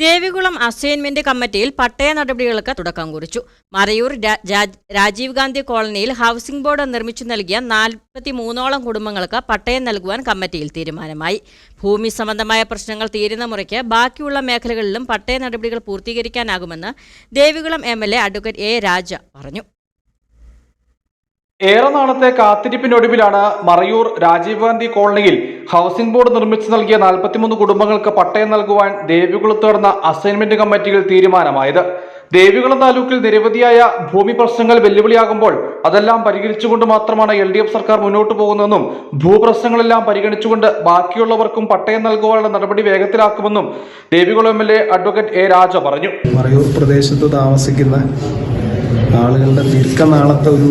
Devikulam assignment കമ്മിറ്റിയിൽ പട്ടയ നടപടികൾക്ക് തുടക്കം കുറിച്ചു. മറയൂർ രാജീവ് ഗാന്ധി കോളനിയിൽ ഹൗസിംഗ് ബോർഡ് നിർമ്മിച്ചു നൽകിയ നാൽപ്പത്തി മൂന്നോളം കുടുംബങ്ങൾക്ക് പട്ടയം നൽകുവാൻ കമ്മിറ്റിയിൽ തീരുമാനമായി. ഭൂമി സംബന്ധമായ പ്രശ്നങ്ങൾ തീരുന്ന മുറയ്ക്ക് ബാക്കിയുള്ള മേഖലകളിലും പട്ടയ നടപടികൾ പൂർത്തീകരിക്കാനാകുമെന്ന് Devikulam M L A advocate A Raja പറഞ്ഞു. ഏറെ നാളത്തെ കാത്തിരിപ്പിനൊടുവിലാണ് മറയൂർ രാജീവ് ഗാന്ധി കോളനിയിൽ ഹൗസിംഗ് ബോർഡ് നിർമ്മിച്ചു നൽകിയ നാൽപ്പത്തിമൂന്ന് കുടുംബങ്ങൾക്ക് പട്ടയം നൽകുവാൻ ദേവികുളത്ത് നടന്ന അസൈൻമെന്റ് കമ്മിറ്റിയിൽ തീരുമാനമായത്. ദേവികുളം താലൂക്കിൽ നിരവധിയായ ഭൂമി പ്രശ്നങ്ങൾ വെല്ലുവിളിയാകുമ്പോൾ അതെല്ലാം പരിഹരിച്ചുകൊണ്ട് മാത്രമാണ് എൽ ഡി എഫ് സർക്കാർ മുന്നോട്ട് പോകുന്നതെന്നും ഭൂപ്രശ്നങ്ങളെല്ലാം പരിഗണിച്ചുകൊണ്ട് ബാക്കിയുള്ളവർക്കും പട്ടയം നൽകുവാനുള്ള നടപടി വേഗത്തിലാക്കുമെന്നും Devikulam M L A advocate A Raja പറഞ്ഞു. മറയൂർ പ്രദേശത്ത് താമസിക്കുന്ന ആളുകളുടെ ദീർഘനാളത്തെ ഒരു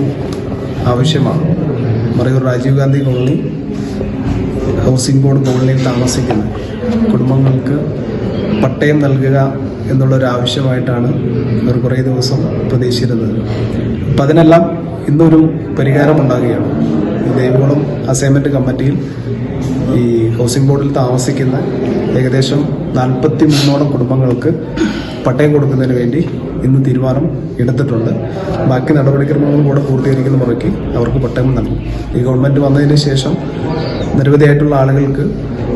ആവശ്യമാണ്. Marayoor Rajiv Gandhi colony housing board മുകളിൽ താമസിക്കുന്ന കുടുംബങ്ങൾക്ക് പട്ടയം നൽകുക എന്നുള്ളൊരാവശ്യമായിട്ടാണ് അവർ കുറേ ദിവസം പ്രതീക്ഷിച്ചിരുന്നത്. അപ്പം അതിനെല്ലാം ഇന്നൊരു പരിഹാരമുണ്ടാകുകയാണ്. ദേവികുളം അസൈൻമെന്റ് കമ്മിറ്റിയിൽ ഈ ഹൗസിംഗ് ബോർഡിൽ താമസിക്കുന്ന ഏകദേശം നാൽപ്പത്തി മൂന്നോളം കുടുംബങ്ങൾക്ക് പട്ടയം കൊടുക്കുന്നതിന് വേണ്ടി ഇന്ന് തീരുമാനം എടുത്തിട്ടുണ്ട്. ബാക്കി നടപടിക്രമങ്ങളും കൂടെ പൂർത്തീകരിക്കുന്ന മുറയ്ക്ക് അവർക്ക് പട്ടയം നൽകും. ഈ ഗവൺമെന്റ് വന്നതിന് ശേഷം നിരവധിയായിട്ടുള്ള ആളുകൾക്ക്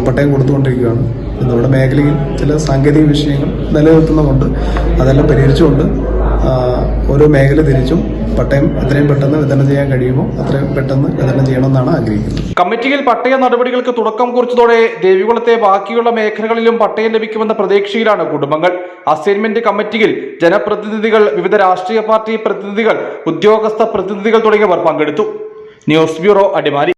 പട്ടയം കൊടുത്തുകൊണ്ടിരിക്കുകയാണ്. നമ്മുടെ മേഖലയിൽ ചില സാങ്കേതിക വിഷയങ്ങൾ നിലനിർത്തുന്നതുകൊണ്ട് അതെല്ലാം പരിഹരിച്ചുകൊണ്ട് ഓരോ മേഖല തിരിച്ചും പട്ടയം എത്രയും പെട്ടെന്ന് വിതരണം ചെയ്യാൻ കഴിയുമോ അത്രയും പെട്ടെന്ന് വിതരണം ചെയ്യണമെന്നാണ് ആഗ്രഹിക്കുന്നത്. കമ്മിറ്റിയിൽ പട്ടയ നടപടികൾക്ക് തുടക്കം കുറിച്ചതോടെ ദേവികുളത്തെ ബാക്കിയുള്ള മേഖലകളിലും പട്ടയം ലഭിക്കുമെന്ന പ്രതീക്ഷയിലാണ് കുടുംബങ്ങൾ. അസൈൻമെന്റ് കമ്മിറ്റിയിൽ ജനപ്രതിനിധികൾ വിവിധ രാഷ്ട്രീയ പാർട്ടി പ്രതിനിധികൾ ഉദ്യോഗസ്ഥ പ്രതിനിധികൾ തുടങ്ങിയവർ പങ്കെടുത്തു. News bureau Adimali.